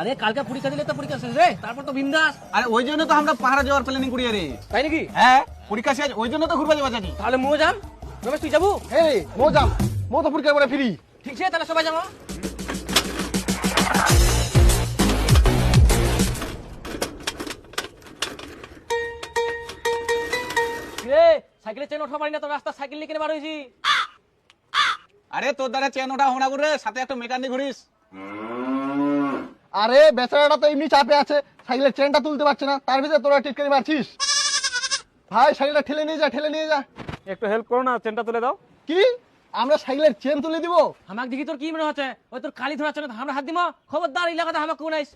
আরে কালকে পরীক্ষা দিলে তো পরীক্ষা শেষ রে। তারপর তো বিন্দাস। আরে ওই জন্য তো আমরা পাহাড়ে যাওয়ার প্ল্যানিং করি রে। তাই নাকি? হ্যাঁ পরীক্ষা শেষ ওই জন্য তো ঘুরবা যাওয়া জানি। তাহলে মো যাম। রমেশ তুই যাব? হে মো যাম। মো তো পরীক্ষা করে ফিরি। ঠিক আছে তাহলে সবাই যাব। রে সাইকেলে চেন ওঠা পারি না তো রাস্তা সাইকেল নিয়ে কেনে বার হয়েছি? আরে তোর দ্বারা চেন ওটা হোনা করে সাথে একটা মেকানিক ঘুরিস। আরে বেচারাটা তো এমনি চাপে আছে সাইকেলের চেনটা তুলতে পারছে না তার ভিতরে তোরা টিটকারি মারছিস। ভাই সাইকেলটা ঠেলে নিয়ে যা ঠেলে নিয়ে যা। একটু হেল্প করো না চেনটা তুলে দাও। কি? আমরা সাইকেলের চেন তুলে দিব? আমাকে দেখি তোর কি মনে হচ্ছে? ওই তোর কালি ধরা না আমরা হাত দিব খবরদার এলাকাতে আমাকে কোন আইস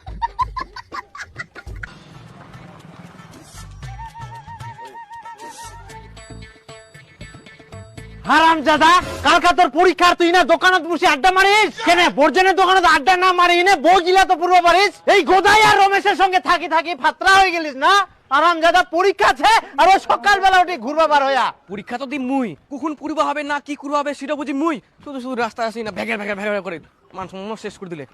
হারাম জাদা কালকা তোর পরীক্ষার তুই না দোকানত বসে আড্ডা মারিস? কেন বর্জনের দোকানত আড্ডা না মারি নে বউ গিলা তো পূর্ব পারিস এই গোদাই আর রমেশের সঙ্গে থাকি থাকি ফাতরা হয়ে গেলিস না? আরাম পরীক্ষা আছে? আর ও সকালবেলা উঠে ঘুরবা বার হইয়া। পরীক্ষা তো দিম মুই। কখন করবা হবে না কি করবা হবে সেটা বুঝি মুই। শুধু শুধু রাস্তায় আসি না ভেগে ভেগে ভেগে করে মানুষ শেষ করে দিলে।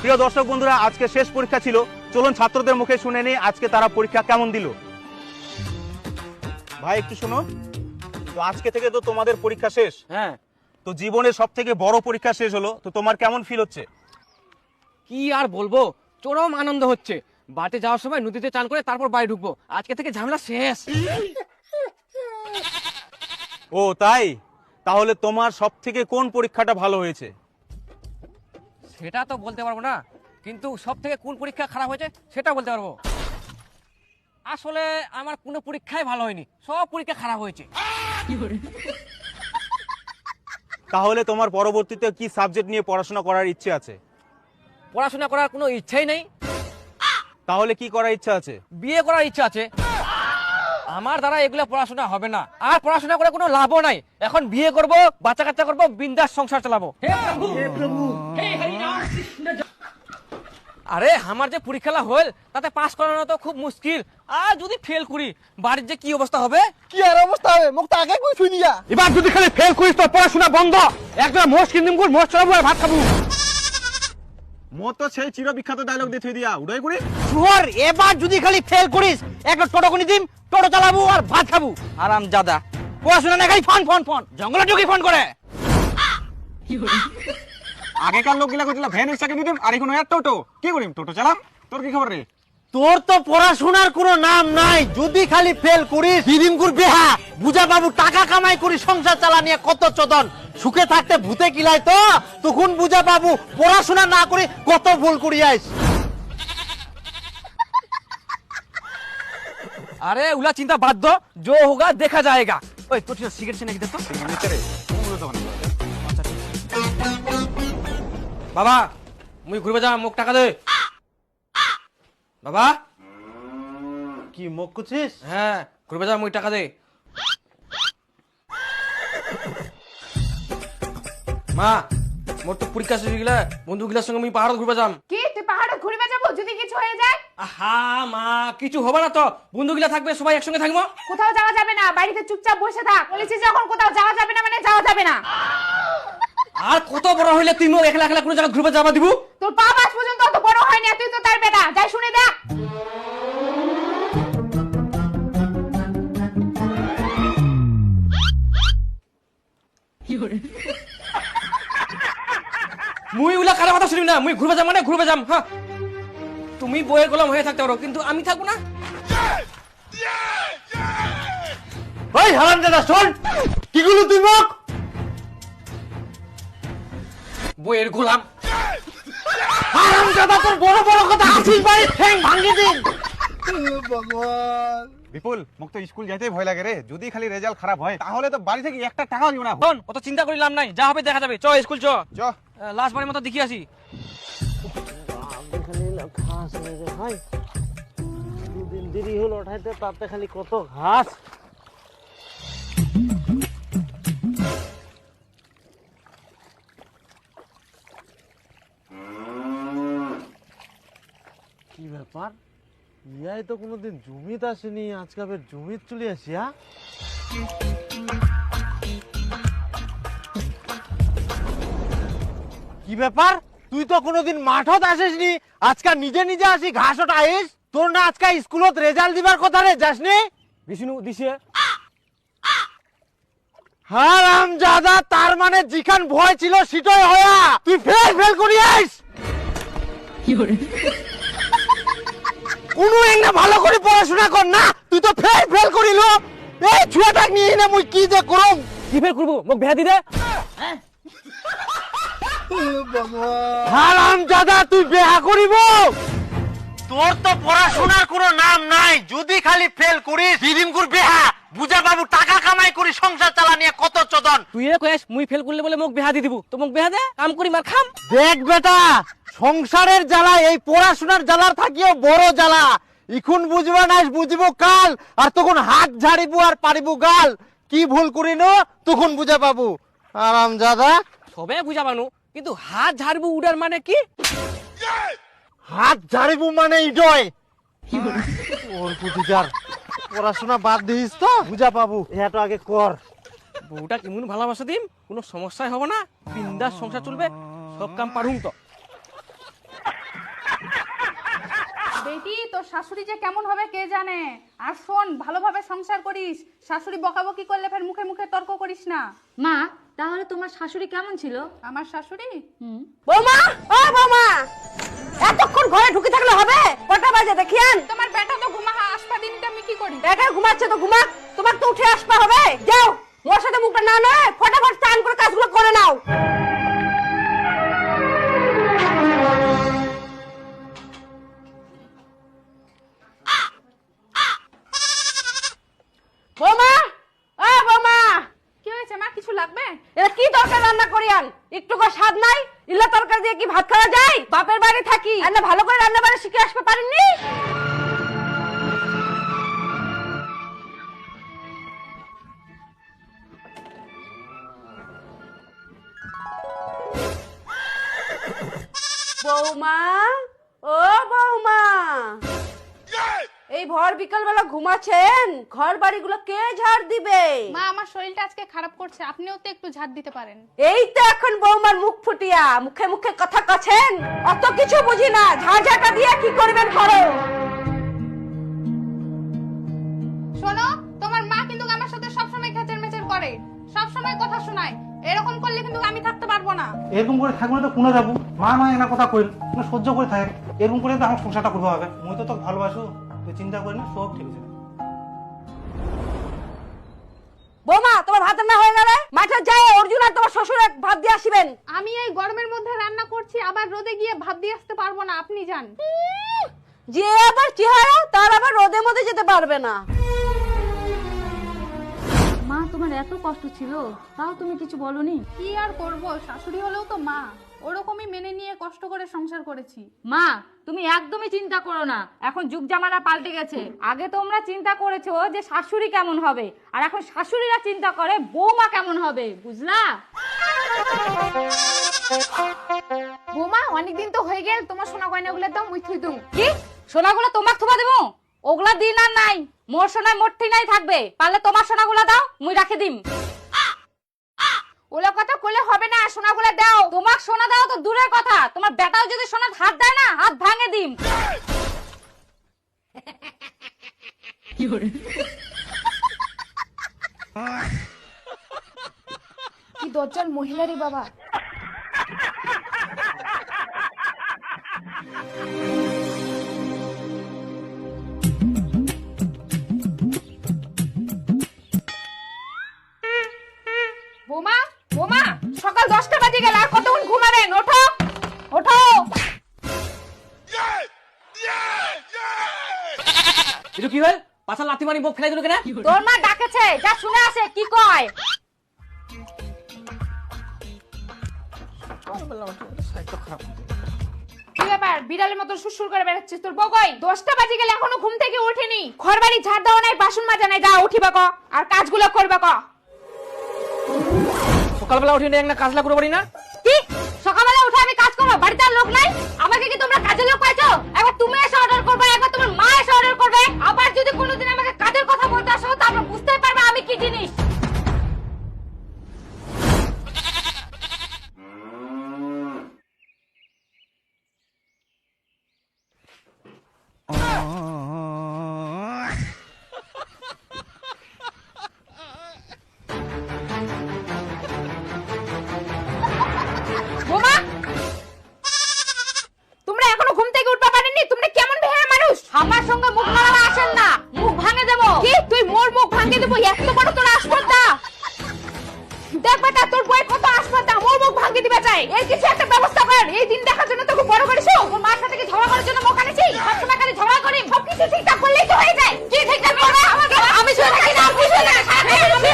প্রিয় দর্শক বন্ধুরা আজকে শেষ পরীক্ষা ছিল। চলুন ছাত্রদের মুখে শুনে নিই আজকে তারা পরীক্ষা কেমন দিল। ভাই একটু শোনো। তো আজকে থেকে তো তোমাদের পরীক্ষা শেষ। হ্যাঁ। তো জীবনের সব থেকে বড় পরীক্ষা শেষ হলো তো তোমার কেমন ফিল হচ্ছে? কি আর বলব? চরম আনন্দ হচ্ছে। বাড়িতে যাওয়ার সময় নদীতে চান করে তারপর বাড়ি ঢুকবো। আজকে থেকে ঝামেলা শেষ। ও তাই? তাহলে তোমার সব থেকে কোন পরীক্ষাটা ভালো হয়েছে? সেটা তো বলতে পারব না কিন্তু সব থেকে কোন পরীক্ষা খারাপ হয়েছে সেটা বলতে পারব। আসলে আমার কোনো পরীক্ষাই ভালো হয়নি সব পরীক্ষা খারাপ হয়েছে। তাহলে তোমার পরবর্তীতে কি সাবজেক্ট নিয়ে পড়াশোনা করার ইচ্ছে আছে? পড়াশোনা করার কোনো ইচ্ছাই নেই। তাহলে কি করার ইচ্ছা আছে? বিয়ে করার ইচ্ছা আছে। আমার দ্বারা এগুলো পড়াশোনা হবে না। আর পড়াশোনা করে কোনো লাভও নাই। এখন বিয়ে করব বাচ্চা কাচ্চা করব বিন্দাস সংসার চালাবো। আরে আমার যে পরীক্ষা হল তাতে পাস করানো তো খুব মুশকিল। আর যদি ফেল করি বাড়ির যে কি অবস্থা হবে? কি আর অবস্থা হবে? মুখ তো আগে কই থুই দিয়া এবার যদি খালি ফেল করিস তো পড়াশোনা বন্ধ। একদম মোষ কিনদিম কর মোষ চড়াবো আর ভাত খাব। মোর তো সেই চির বিখ্যাত ডায়লগ দিয়ে থুই দিয়া। উড়াই করি শুহর এবার যদি খালি ফেল করিস একটা টোটো কিনে দিম টোটো চালাবো আর ভাত খাব। আরাম জাদা। পড়াশোনা না খালি ফোন ফোন ফোন। জঙ্গলে ঢুকি ফোন করে। আগেকার লোকগুলা কইছিল ভ্যান হইছে দিম আর এখন এত টোটো। কি করিম টোটো চালাম? তোর কি খবর রে? তোর তো পড়াশোনার কোনো নাম নাই। যদি খালি ফেল করিস দিদিমকুর করবি হা বুঝা বাবু টাকা কামাই করি সংসার চালা নিয়ে কত চদন। সুখে থাকতে ভূতে কিলাই তো তখন বুঝা বাবু পড়াশোনা না করে কত ভুল করি আইস। আরে উলা চিন্তা বাদ দো। জো হোগা দেখা যায়গা। ওই তোর সিগারেট নাকি তো? বাবা মুই ঘুরবে যা মুখ টাকা দে। বাবা কি মুখ কুছিস হ্যাঁ ঘুরবে যা মুই টাকা দে। মা মোর তো পরীক্ষা শেষ হয়ে গেলে বন্ধুগুলার সঙ্গে মুই পাহাড় ঘুরবে যাম। কি তুই পাহাড়ে ঘুরবে যাব যদি কিছু হয়ে যায়? আহা মা কিছু হবে না তো। বন্ধু বন্ধুগুলা থাকবে সবাই একসঙ্গে থাকব। কোথাও যাওয়া যাবে না বাড়িতে চুপচাপ বসে থাক। বলেছি যখন কোথাও যাওয়া যাবে না মানে যাওয়া যাবে না। আর কত বড় হইলে তুই মোক একলা একলা কোনো জায়গা ঘুরবে যাবা দিব? তোর পা মাস পর্যন্ত অত বড় হয়নি আর তুই তো তার বেটা। যাই শুনে দেখ। মুই উলা কারও কথা শুনিবি না। মুই ঘুরবে যাম মানে ঘুরবে যাম হ্যাঁ? তুমি বইয়ের গোলাম হয়ে থাকতে পারো কিন্তু আমি থাকব না। ওই হারাম দাদা শোন। কি গুলো তুই মুখ? বইয়ের গোলাম। হারাম দাদা তোর বড় বড় কথা আসিস বাড়ি ঠ্যাং ভাঙ্গি দিন। ভগবান। বিপুল মোক তো স্কুল যাইতেই ভয় লাগে রে। যদি খালি রেজাল্ট খারাপ হয় তাহলে তো বাড়ি থেকে একটা টাকাও দিব না। শোন অত চিন্তা করি লাভ নাই। যা হবে দেখা যাবে। চ স্কুল চ। চ। লাস্ট বারের মতো দেখি আসি। ঘাস ভাই দুদিন দেরি হলো ওঠাইতে তাতে খালি কত ঘাস। ব্যাপার? ইয়াই তো কোনোদিন জমিতে আসেনি আজকে আবার জমিত চলে আসি হ্যাঁ? কি ব্যাপার? তুই তো কোনোদিন মাঠত আসিসনি আজকাল নিজে নিজে আসি ঘাসত আইস তোর না আজকাল স্কুলত রেজাল্ট দিবার কথা রে যাসনি? বিষ্ণু দিছে। হারাম জাদা তার মানে যেখান ভয় ছিল সেটাই হয়া। তুই ফেল ফেল করি আইস কোনো একটা ভালো করে পড়াশোনা কর না? তুই তো ফেল ফেল করিল। এই ছুয়াটা নিয়ে না মুই কি যে করব কি ফেল করব? মোক বেহা দি দে। হারাম দাদা তুই বেহা করিব? তোর তো পড়াশোনার কোনো নাম নাই যদি খালি ফেল করিস। দিদিমকুর বেহা। বুঝা বাবু টাকা কামাই করি সংসার চালা নিয়ে কত চদন। তুই এ কয়েস মুই ফেল করলে বলে মোক বেহা দি দিব। তো মোক বেহা দে কাম করি মার খাম। দেখ বেটা সংসারের জ্বালা এই পড়াশোনার জ্বালার থাকিও বড় জ্বালা। ইখুন বুঝবা নাই বুঝব কাল আর তখন হাত ঝাড়িব আর পারিব গাল। কি ভুল করিন? তখন বুঝা পাবো আরাম দাদা সবে বুঝা মানু কিন্তু হাত ঝাড়বো উডার মানে কি? হাত ঝাড়িব মানে ইডয়। ওর কুটিকার পড়াশোনা বাদ দিস তো বুঝা পাবো। এটা আগে কর। বউটা কেমন ভালোবাসা দিম? কোনো সমস্যাই হবে না? বিন্দাস সংসার চলবে সব কাম পারুম তো। বেটি তোর শাশুড়ি যে কেমন হবে কে জানে? আর শোন ভালোভাবে সংসার করিস। শাশুড়ি বকাবকি করলে ফের মুখে মুখে তর্ক করিস না। মা তাহলে তোমার শাশুড়ি কেমন ছিল? আমার শাশুড়ি? বৌমা! ও বৌমা! ঘরে ঢুকে থাকলে হবে? কটা বাজে? দেখিয়েন তোমার বেটা তো ঘুমা আসপা দিনটা আমি কি করি? একা ঘুমাচ্ছে তো ঘুমা। তোমার তো উঠে আসতে হবে। যাও। মোর সাথে মুখটা না নয় ফটাফট চান করে কাজগুলো করে নাও। বৌমা! ও বৌমা! কি হয়েছে মা কিছু লাগবে? এটা কি তরকারি রান্না করিয়ান একটু স্বাদ নাই? ইল্লা তরকারি দিয়ে কি ভাত খাওয়া যায়? বাপের বাড়ি থাকি। আর না ভালো করে রান্না বাড়ি শিখে আসতে পারেননি? বৌমা, ও বৌমা। এই ভর বিকাল বেলা ঘুমাচ্ছেন? ঘর বাড়িগুলো কে ঝাড় দিবে? মা আমার শরীরটা আজকে খারাপ করছে। আপনিও তো একটু ঝাড় দিতে পারেন। এই তো এখন বৌমার মুখ ফুটিয়া মুখে মুখে কথা কছেন? অত কিছু বুঝি না ঝাঁঝাটা দিয়ে কি করবেন করো? শোনো তোমার মা কিন্তু আমার সাথে সবসময় খেচের মেচের করে। সবসময় কথা শোনায়। এরকম করলে কিন্তু আমি থাকতে পারব না। এরকম করে থাকব না তো কোনে যাব। মা মা এনা কথা কইল। তুমি সহ্য করে থাকে। এরকম করে তো আমার সংসারটা করব হবে। মুই তো তোকে ভালোবাসো। তুই চিন্তা করি না সব ঠিক আছে বৌমা তোমার ভাত রান্না হয়ে গেলে? মাঠে যায় অর্জুন আর তোমার শ্বশুর এক ভাত দিয়ে আসিবেন। আমি এই গরমের মধ্যে রান্না করছি আবার রোদে গিয়ে ভাত দিয়ে আসতে পারব না আপনি যান। যে আবার চেহারা তার আবার রোদে মধ্যে যেতে পারবে না। মা তোমার এত কষ্ট ছিল তাও তুমি কিছু বলনি? কি আর করব? শাশুড়ি হলেও তো মা। ওরকমই মেনে নিয়ে কষ্ট করে সংসার করেছি। মা তুমি একদমই চিন্তা করো না। এখন যুগ জামানা পাল্টে গেছে। আগে তোমরা চিন্তা করেছ যে শাশুড়ি কেমন হবে। আর এখন শাশুড়িরা চিন্তা করে বৌমা কেমন হবে বুঝলা? বৌমা অনেকদিন তো হয়ে গেল তোমার সোনা গয়নাগুলোর দাম মুই থুই দুম। কি? সোনাগুলো তোমাক থুবা দেবো ওগুলা দিন আর নাই। মোর সোনায় মোট নাই থাকবে। পারলে তোমার সোনাগুলা দাও মুই রাখে দিম। ওলা কথা কইলে হবে না সোনাগুলো দাও। তোমাক সোনা দাও তো দূরের কথা। তোমার বেটাও যদি সোনার হাত দেয় না হাত ভাঙে দিম। কি দজ্জাল মহিলারই বাবা। বোমা সকাল দশটা বাজে গেল আর কতক্ষণ ঘুমাবেন? ওঠো ওঠো। এটা কি হল পাছা লাথি মারি মোক ফেলাই দিল কেনা? তোর মা ডাকেছে যা শুনে আসে কি কয়? কি ব্যাপার? বিড়ালের মতো সুসুর করে বেড়াচ্ছিস? তোর বগই দশটা বাজে গেলে এখনও ঘুম থেকে ওঠেনি। ঘর বাড়ি ঝাড় দেওয়া নাই বাসন মাজা নাই যা উঠিবা ক আর কাজগুলো করবা ক সকালবেলা উঠে এক না কাজ করে পারি না? কি? সকালবেলা উঠে আমি কাজ করব? বাড়িতে আর লোক নাই? আমাকে কি তোমরা কাজের লোক পাইছো? একবার তুমি এসে অর্ডার করবে একবার তোমার মা এসে অর্ডার করবে। আবার যদি কোনোদিন আমাকে কাজের কথা বলতে আসো তারপর বুঝতে পারবে আমি কি জিনিস। Oh. বেটা তোর বই কত আসপর্দা মোর মুখ ভাঙে দিবে চাই এর কিছু একটা ব্যবস্থা কর। এই দিন দেখার জন্য তোকে বড় করেছ তোর মার সাথে কি ঝগড়া করার জন্য মুখ আনেছি? সবসময় খালি ঝগড়া করি। সব কিছু ঠিকঠাক করলেই তো হয়ে যায়। কি ঠিকঠাক করবে? আমি শুয়ে থাকি না আমি শুয়ে থাকি আমি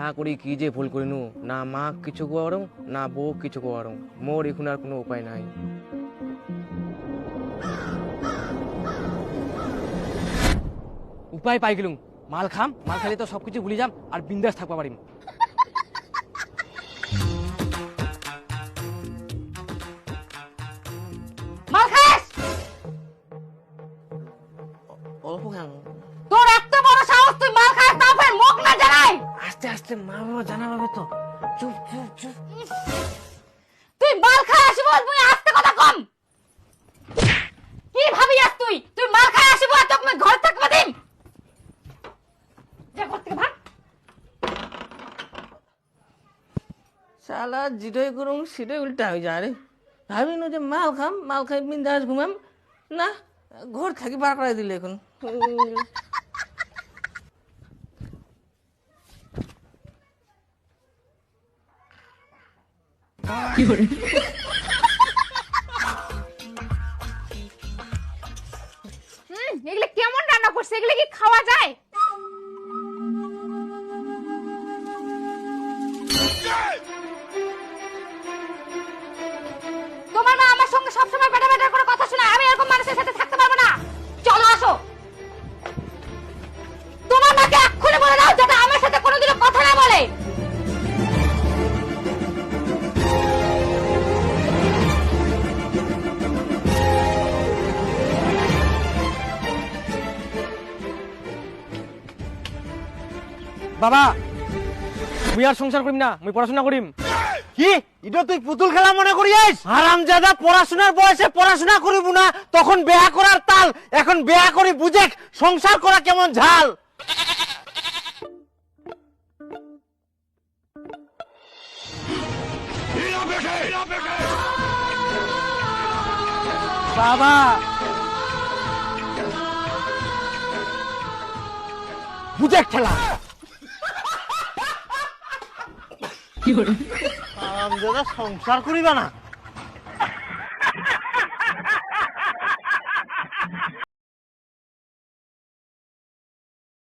বেহা করি কি যে ভুল করিনু? না মা কিছু কোয়ারং না বউ কিছু কোয়ারং। মোর এখন আর কোনো উপায় নাই। উপায় পাই গেলুম। মাল খাম মাল খালি তো সবকিছু ভুলে যাম আর বিন্দাস থাকবা পারিম। তোর এত বড় সাহস তুই মাল খাস তাও ফের মুখ না জানাই আস্তে আস্তে মা বাবা জানাবে তো। চুপ চুপ চুপ। তুই মাল খাই আসিব তুই আস্তে কথা কম। কি ভাবি আস তুই? তুই মাল খাই আসিব আর তোকে ঘর থাকবা দিম। যা ঘর থেকে ভাগ। শালা যেটাই করুম সেটাই উল্টা হয়ে যায় রে। ভাবিনু যে মাল খাম মাল খাই বিন্দাস ঘুমাম। না ঘর থাকি বার করাই দিলে এখন। এগুলো কেমন রান্না করছে? এগুলো কি খাওয়া যায়? বাবা মুই আর সংসার করিম না মুই পড়াশোনা করিম। কি? এটা তুই পুতুল খেলা মনে করিস আরাম জাদা পড়াশোনার বয়সে পড়াশোনা করিব না তখন বেয়া করার তাল। এখন বেয়া করি বুঝে সংসার করা কেমন ঝাল। বাবা। বুঝে খেলা আরাম জাদা সংসার করিবা না?